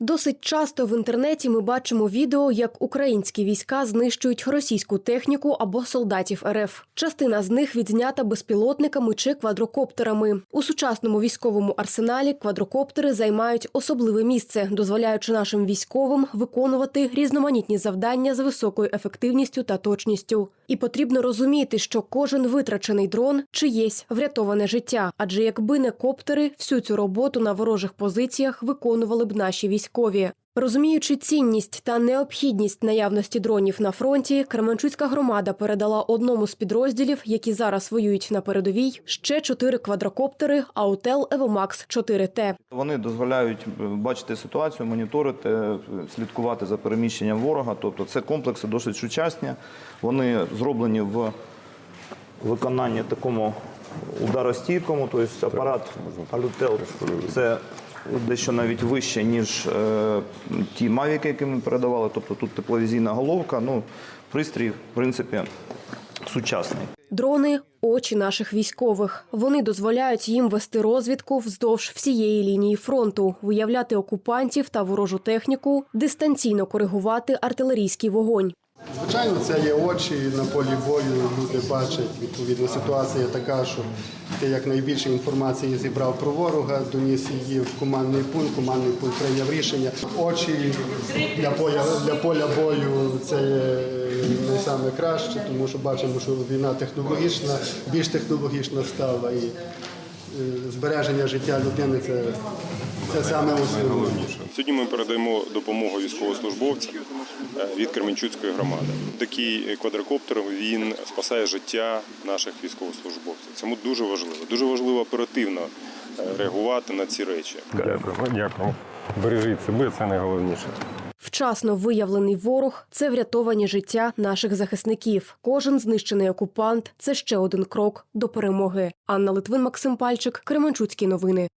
Досить часто в інтернеті ми бачимо відео, як українські війська знищують російську техніку або солдатів РФ. Частина з них відзнята безпілотниками чи квадрокоптерами. У сучасному військовому арсеналі квадрокоптери займають особливе місце, дозволяючи нашим військовим виконувати різноманітні завдання з високою ефективністю та точністю. І потрібно розуміти, що кожен витрачений дрон чиєсь врятоване життя. Адже якби не коптери, всю цю роботу на ворожих позиціях виконували б наші військові. Розуміючи цінність та необхідність наявності дронів на фронті, Кременчуцька громада передала одному з підрозділів, які зараз воюють на передовій, ще чотири квадрокоптери Аутел Евомакс 4Т. Вони дозволяють е, бачити ситуацію, моніторити, е, слідкувати за переміщенням ворога. Тобто це комплекси досить сучасні. Вони зроблені в виконанні такому ударостійкому, тобто апарат Алютел це дещо навіть вище, ніж е, ті мавіки, які ми передавали. Тобто тут тепловізійна головка. Ну, пристрій, в принципі, сучасний. Дрони очі наших військових. Вони дозволяють їм вести розвідку вздовж всієї лінії фронту, виявляти окупантів та ворожу техніку, дистанційно коригувати артилерійський вогонь. Звичайно, це є очі на полі бою. Люди бачать. Відповідно, ситуація така, що ти якнайбільше інформації зібрав про ворога, доніс її в командний пункт. Командний пункт прийняв рішення. Очі для поля для поля бою це найсаме краще, тому що бачимо, що війна технологічна, більш технологічна стала і збереження життя людини це, це саме основне. Сьогодні ми передаємо допомогу військовослужбовцям е, від Кременчуцької громади. Такий квадрокоптер він спасає життя наших військовослужбовців. Цьому дуже важливо. Дуже важливо оперативно е, реагувати на ці речі. Дякую, дякую. Бережіть себе, це найголовніше. Вчасно виявлений ворог це врятовані життя наших захисників. Кожен знищений окупант це ще один крок до перемоги. Анна Литвин, Максим Пальчик, Кременчуцькі новини.